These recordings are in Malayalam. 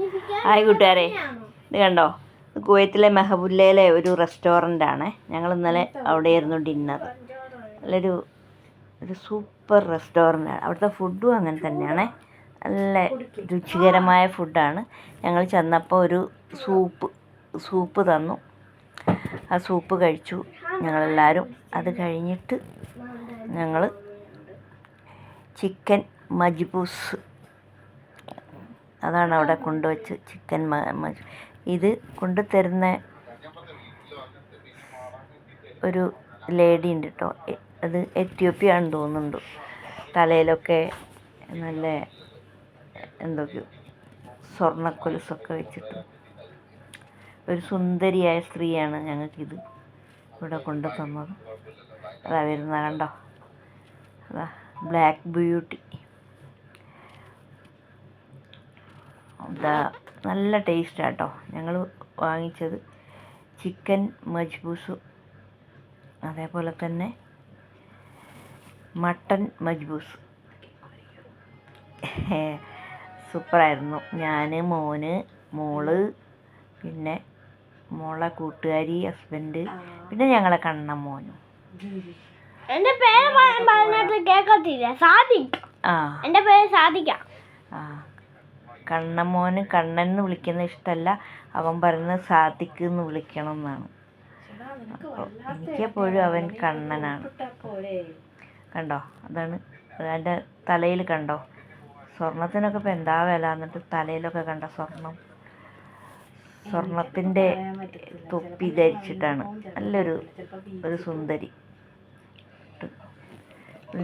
ഹായ് കൂട്ടുകാരെ. ഇത് കണ്ടോ? ഇത് കുവൈത്തിലെ മെഹബുല്ലയിലെ ഒരു റെസ്റ്റോറന്റ് ആണ് ഞങ്ങൾ ഇന്നലെ അവിടെ അവിടെയായിരുന്നു ഡിന്നർ. നല്ലൊരു ഒരു സൂപ്പർ റെസ്റ്റോറന്റ് ആണ് അവിടുത്തെ ഫുഡും അങ്ങനെ തന്നെയാണ്. നല്ല രുചികരമായ ഫുഡാണ്. ഞങ്ങൾ ചെന്നപ്പോൾ ഒരു സൂപ്പ് സൂപ്പ് തന്നു. ആ സൂപ്പ് കഴിച്ചു ഞങ്ങളെല്ലാവരും അത് കഴിഞ്ഞിട്ട് ഞങ്ങൾ ചിക്കൻ മജ്ബൂസ് അതാണ് അവിടെ കൊണ്ടുവച്ച് ചിക്കൻ ഇത് കൊണ്ടുതരുന്ന ഒരു ലേഡി ഉണ്ട് കേട്ടോ അത് എത്യോപ്യ ആണെന്ന് തോന്നുന്നുണ്ട്. തലയിലൊക്കെ നല്ല എന്തൊക്കെയോ സ്വർണക്കൊലുസൊക്കെ വെച്ചിട്ട്. ഒരു സുന്ദരിയായ സ്ത്രീയാണ് ഞങ്ങൾക്കിത് ഇവിടെ കൊണ്ടു തന്നത് അതാ വരുന്ന കണ്ടോ? അതാ ബ്ലാക്ക് ബ്യൂട്ടി ഇതാ നല്ല ടേസ്റ്റ് ആട്ടോ ഞങ്ങൾ വാങ്ങിച്ചത് ചിക്കൻ മജ്ബൂസ് അതേപോലെ തന്നെ മട്ടൻ മജ്ബൂസ്. സൂപ്പറായിരുന്നു. ഞാൻ മോന് മോൾ പിന്നെ മോളെ കൂട്ടുകാരി ഹസ്ബൻഡ് പിന്നെ ഞങ്ങളെ കണ്ണ മോനും. എന്റെ പേര് പറഞ്ഞിട്ട് കേൾക്കത്തില്ല. സാദിഖ്. ആ. എന്റെ പേര് സാദിക്ക ആ. കണ്ണമോന് കണ്ണൻ എന്ന് വിളിക്കുന്ന ഇഷ്ടമല്ല അവൻ പറയുന്നത് സാദിക്ക് എന്ന് വിളിക്കണം എന്നാണ് അപ്പോൾ എനിക്കെപ്പോഴും അവൻ കണ്ണനാണ്. കണ്ടോ? അതാണ്. അതിന്റെ തലയിൽ കണ്ടോ? സ്വർണത്തിനൊക്കെ ഇപ്പം എന്താ വില? എന്നിട്ട് തലയിലൊക്കെ കണ്ട സ്വർണം. സ്വർണത്തിന്റെ തൊപ്പി ധരിച്ചിട്ടാണ്. നല്ലൊരു ഒരു സുന്ദരി.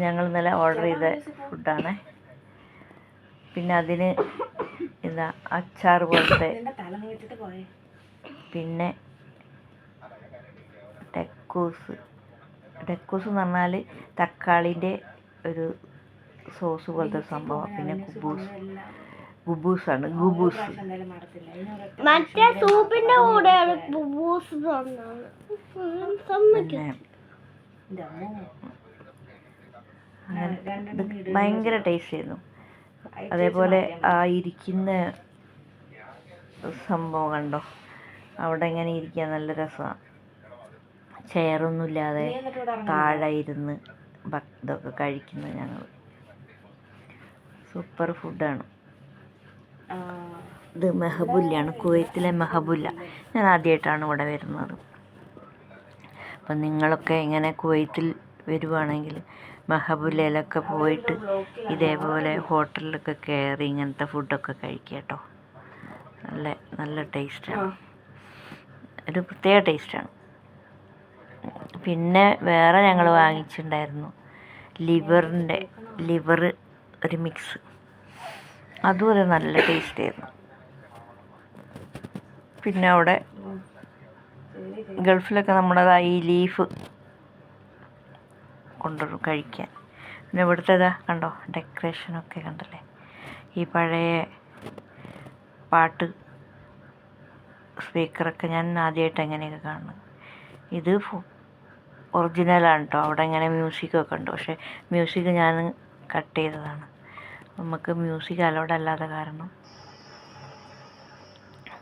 ഞങ്ങൾ ഇന്നലെ ഓർഡർ ചെയ്ത ഫുഡാണ് പിന്നെ അതിന് ഇതാ അച്ചാർ പോലത്തെ പിന്നെ ഡെക്കൂസ് ഡെക്കൂസ് എന്ന് പറഞ്ഞാൽ തക്കാളിന്റെ ഒരു സോസ് പോലത്തെ സംഭവം. പിന്നെ കുബൂസ്. ആണ്. ഗുബൂസ് മറ്റേ സൂപ്പിന്റെ കൂടെ ഭയങ്കര ടേസ്റ്റ് ആയിരുന്നു അതേപോലെ ആ ഇരിക്കുന്ന സംഭവം കണ്ടോ? അവിടെ ഇങ്ങനെ ഇരിക്കാൻ നല്ല രസമാണ് ചെയറൊന്നുമില്ലാതെ താഴെ ഇരുന്ന് ഇതൊക്കെ കഴിക്കുന്നത് ഞങ്ങൾ സൂപ്പർ ഫുഡാണ് ഇത് മെഹബുല്ലാണ് കുവൈത്തിലെ മെഹബുല്ല ഞാൻ ആദ്യമായിട്ടാണ് ഇവിടെ വരുന്നത്. അപ്പം നിങ്ങളൊക്കെ ഇങ്ങനെ കുവൈത്തിൽ വരുവാണെങ്കിൽ മെഹബുല്ലയിലൊക്കെ പോയിട്ട് ഇതേപോലെ ഹോട്ടലിലൊക്കെ കയറി ഇങ്ങനത്തെ ഫുഡൊക്കെ കഴിക്കുക കേട്ടോ. നല്ല നല്ല ടേസ്റ്റാണ് ഒരു പ്രത്യേക ടേസ്റ്റാണ് പിന്നെ വേറെ ഞങ്ങൾ വാങ്ങിച്ചിട്ടുണ്ടായിരുന്നു ലിവറിന്റെ ലിവർ ഒരു മിക്സ് അതും ഒരു നല്ല ടേസ്റ്റായിരുന്നു പിന്നെ അവിടെ ഗൾഫിലൊക്കെ നമ്മുടേതായി ഈ ലീഫ് കൊണ്ടുവരും കഴിക്കാൻ. പിന്നെ ഇവിടുത്തെ ഇതാ കണ്ടോ ഡെക്കറേഷനൊക്കെ കണ്ടല്ലേ? ഈ പഴയ പാട്ട് സ്പീക്കറൊക്കെ ഞാൻ ആദ്യമായിട്ട് എങ്ങനെയൊക്കെ കാണുന്നത്. ഇത് ഒറിജിനലാണ് കേട്ടോ. അവിടെ ഇങ്ങനെ മ്യൂസിക്കൊക്കെ ഉണ്ട്. പക്ഷേ മ്യൂസിക് ഞാൻ കട്ട് ചെയ്തതാണ്. നമുക്ക് മ്യൂസിക് അലോഡല്ലാതെ കാരണം.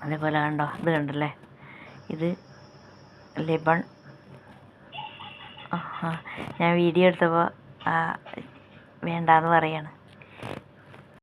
അതേപോലെ കണ്ടോ ഇത് കണ്ടല്ലേ? ഇത് ലിബൺ. ഞാൻ വീഡിയോ എടുത്തപ്പോൾ വേണ്ടാന്ന് പറയാണ്.